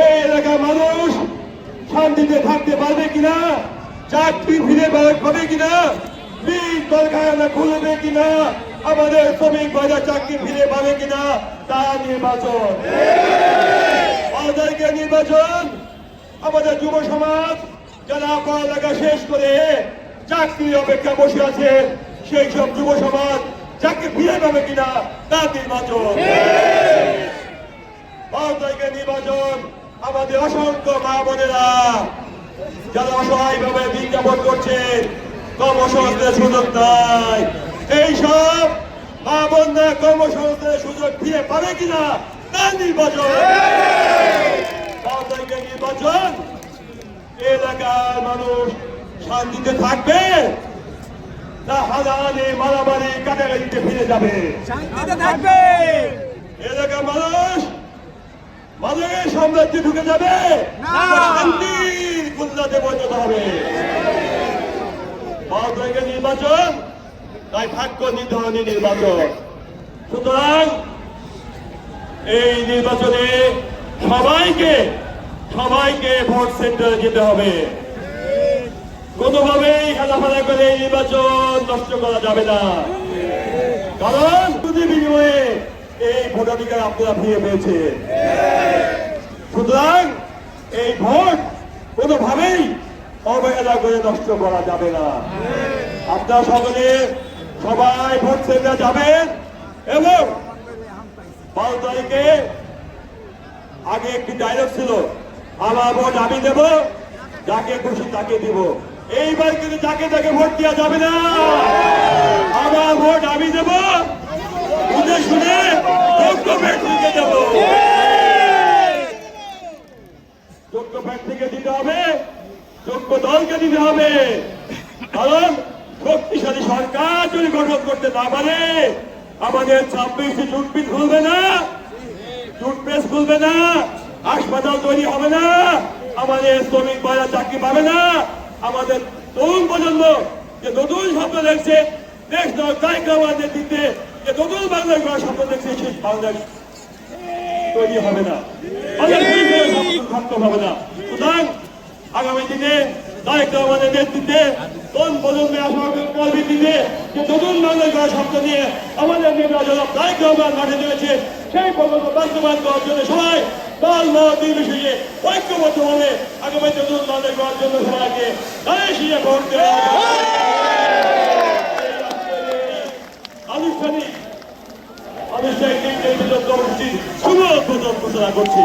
এই এলাকার মানুষ শান্তিতে থাকতে পারবে কিনা? চাকরি ফিরে পাবে কিনা? বীজ কারখানা খুলবে কিনা? আমাদের শ্রমিক বাজার চাকরি ফিরে পাবে কিনা? তা নির্বাচন। আমাদেরকে নির্বাচন। আমাদের যুব সমাজ যারা পড়ালেখা শেষ করে চাকরি অপেক্ষা বসে আছে, সেই সব যুব সমাজ চাকরি ফিরে পাবে কিনা? তারিখের নির্বাচন। আমাদের অসংখ্য মা বোনেরা যারা অসহায়ভাবে দিন যাপন করছে কর্মসংস্থানের সুযোগ নাই। এইসব মা বোনরা কর্মসংস্থানের সুযোগ দিয়ে পাবে কিনা তার নির্বাচন নির্বাচন এলাকার মানুষ শান্তিতে থাকবে না হাজারে মারামারি কাটাকাটিতে ফিরে যাবে। শান্তিতে থাকবে। এলাকার মানুষ মাদকের সাম্রাজ্যে ঢুকে যাবে। শান্তির পরিণত হবে। বারো নির্বাচন। তাই ভাগ্য নির্ধারণী নির্বাচন। সুতরাং এই নির্বাচনে সবাইকে সবাইকে ভোট সেন্টারে যেতে হবে। কোনোভাবেই হেলাফেলা করে এই নির্বাচন নষ্ট করা যাবে না। কারণ বিনিময়ে এই ভোটাধিকার আপনারা ফিরে পেয়েছেন। সুতরাং এই ভোট কোনোভাবেই অবহেলা করে নষ্ট করা যাবে না। আপনারা সকলে সবাই ভোট সেন্টার যাবেন এবং বারো তারিখে আগে একটি ডায়লগ ছিল আমার ভোট আমি দেব, যাকে খুশি তাকে দিব। এইবার কিন্তু যাকে তাকে ভোট দেওয়া যাবে না আমার ভোট আমি দেব বুঝে শুনে যোগ্য ব্যক্তিকে দেব যোগ্য ব্যক্তিকে দিতে হবে যোগ্য দলকে দিতে হবে। কারণ শক্তিশালী সরকার যদি গঠন করতে না পারে, আমাদের ছাব্বিশে জুটপিট খুলবে না। টুথপেস্ট খুলবে না। হাসপাতাল তৈরি হবে না। আমাদের শ্রমিক ভাইরা চাকরি পাবে না। আমাদের তরুণ প্রজন্ম যে নতুন স্বপ্ন দেখছে দেশ তাইক আমাদের দিতে যে নতুন বাংলাদেশ গড়ার স্বপ্ন দেখছে, সেই বাংলাদেশ তৈরি হবে না। পরিবারের হবে না। সুতরাং আগামী দিনে তাইক আমাদের নেতৃত্বে তরুণ প্রজন্মে কর্মী দিতে যে নতুন বাংলাদেশ গড়ার স্বপ্ন নিয়ে আমাদের জনাব তাইক রহমান মাঠে নেমেছে সেই প্রকল্প বাস্তবায়ন করার জন্য সবাই দল, মত, নির্বিশেষে ঐক্যবদ্ধভাবে আগামী নতুন বাংলাদেশ গড়ার জন্য সবাইকে দাঁড়িয়ে ভোট দেওয়া আনুষ্ঠানিক আনুষ্ঠানিক শুভ উদ্বোধন ঘোষণা করছি।